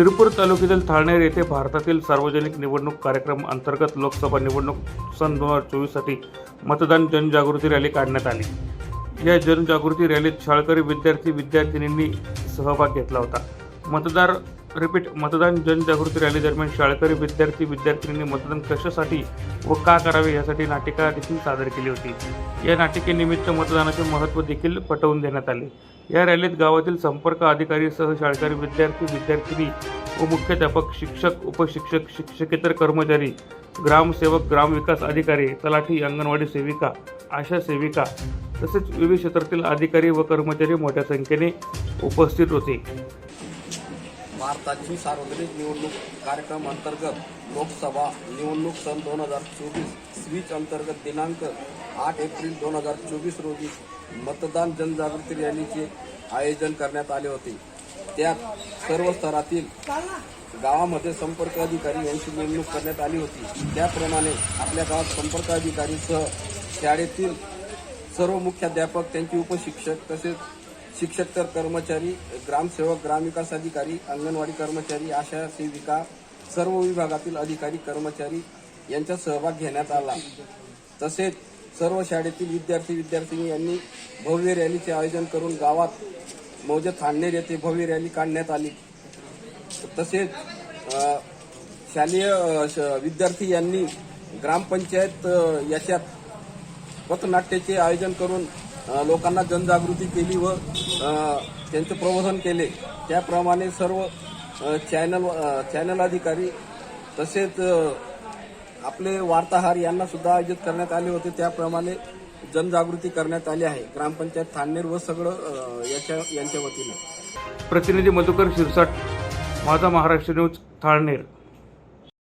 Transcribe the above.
शिरपूर तालुक्यातील थाळनेर येथे भारतातील सार्वजनिक निवडणूक कार्यक्रम अंतर्गत लोकसभा निवडणूक सन दोन हजार चोवीससाठी मतदान जनजागृती रॅली काढण्यात आली. या जनजागृती रॅलीत शाळकरी विद्यार्थी विद्यार्थिनींनी सहभाग घेतला होता. मतदार रिपीट मतदान जनजागृती रॅली दरम्यान शाळकरी विद्यार्थी विद्यार्थिनींनी मतदान कशासाठी व का करावे यासाठी नाटिका देखील सादर केली होती. या नाटिकेनिमित्त मतदानाचे महत्त्व देखील पटवून देण्यात आले. या रॅलीत गावातील संपर्क अधिकारी सह शाळकरी विद्यार्थी विद्यार्थिनी व मुख्याध्यापक शिक्षक उपशिक्षक शिक्षकेतर कर्मचारी ग्रामसेवक ग्रामविकास अधिकारी तलाठी अंगणवाडी सेविका आशा सेविका तसेच विविध क्षेत्रातील अधिकारी व कर्मचारी मोठ्या संख्येने उपस्थित होते. भारताची सार्वजनिक निवडणूक कार्यक्रम अंतर्गत लोकसभा निवडणूक सन दोन हजार चोवीस स्विच अंतर्गत दिनांक आठ एप्रिल दोन हजार चोवीस रोजी मतदान जनजागृती रॅलीचे आयोजन करण्यात आले होते. त्यात सर्व स्तरातील गावामध्ये संपर्क अधिकारी यांची नेमणूक करण्यात आली होती. त्याप्रमाणे आपल्या गावात संपर्क अधिकारीसह शाळेतील सर्व मुख्याध्यापक त्यांचे उपशिक्षक तसेच शिक्षक तर कर्मचारी ग्रामसेवक ग्रामविकास अधिकारी अंगणवाडी कर्मचारी आशा सेविका सर्व विभागातील अधिकारी कर्मचारी यांचा सहभाग घेण्यात आला. तसेच सर्व शाळेतील विद्यार्थी विद्यार्थिनी यांनी भव्य रॅलीचे आयोजन करून गावात मौजे थांडनेर येथे भव्य रॅली काढण्यात आली. तसेच शालेय श- विद्यार्थी यांनी ग्रामपंचायत याच्यात पथनाट्याचे आयोजन करून लोकांना जनजागृती केली व त्यांचं प्रबोधन केले. त्याप्रमाणे सर्व चॅनल चॅनल अधिकारी तसेच आपले वार्ताहर यांना सुद्धा आयोजित करण्यात आले होते. त्याप्रमाणे जनजागृती करण्यात आली आहे. ग्रामपंचायत थानेर व सगळं याच्या यांच्या वतीनं. प्रतिनिधी मधुकर शिरसाट माझा महाराष्ट्र न्यूज थाळनेर.